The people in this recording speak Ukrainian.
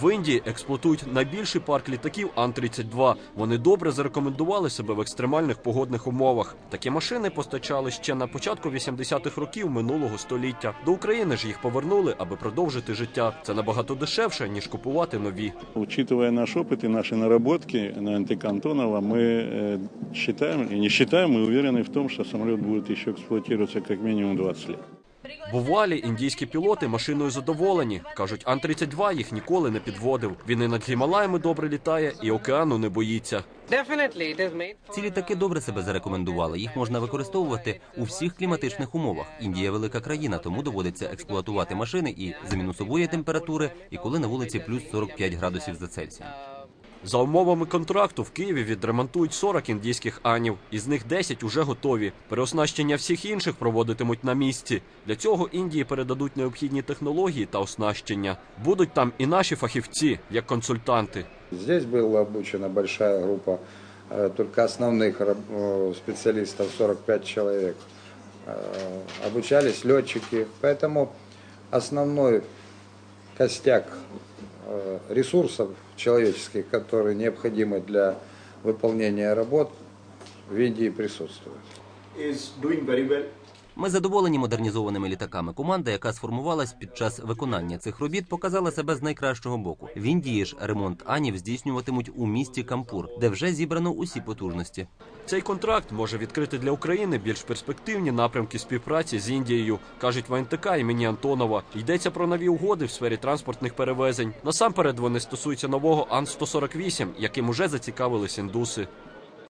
В Індії експлуатують найбільший парк літаків Ан-32. Вони добре зарекомендували себе в екстремальних погодних умовах. Такі машини постачали ще на початку 80-х років минулого століття. До України ж їх повернули, аби продовжити життя. Це набагато дешевше ніж купувати нові. Учитывая наш опыт и наши наработки на НТК Антонова, мы э, считаем, и не считаем, мы уверены в том, что самолет будет еще эксплуатироваться как минимум 20 лет. В Увалі індійські пілоти машиною задоволені. Кажуть, Ан-32 їх ніколи не підводив. Він і над Гімалаями добре літає, і океану не боїться. Ці літаки добре себе зарекомендували. Їх можна використовувати у всіх кліматичних умовах. Індія велика країна, тому доводиться експлуатувати машини і за мінусової температури, і коли на вулиці плюс 45 градусів за Цельсієм. За умовами контракту в Києві відремонтують 40 індійських анів, із них 10 уже готові. Переоснащення всіх інших проводитимуть на місці. Для цього Індії передадуть необхідні технології та оснащення. Будуть там і наші фахівці, як консультанти. Здесь была обучена большая группа, э, только основных раб- э, специалистов 45 человек. Э, Обучались летчики, поэтому основной костяк э, ресурсов человеческих, которые необходимы для выполнения работ, в Индии присутствует. is doing very well. Ми задоволені модернізованими літаками. Команда, яка сформувалась під час виконання цих робіт, показала себе з найкращого боку. В Індії ж ремонт анів здійснюватимуть у місті Кампур, де вже зібрано усі потужності. Цей контракт може відкрити для України більш перспективні напрямки співпраці з Індією, кажуть в імені Антонова. Йдеться про нові угоди в сфері транспортних перевезень. Насамперед вони стосуються нового Ан-148, яким уже зацікавились індуси.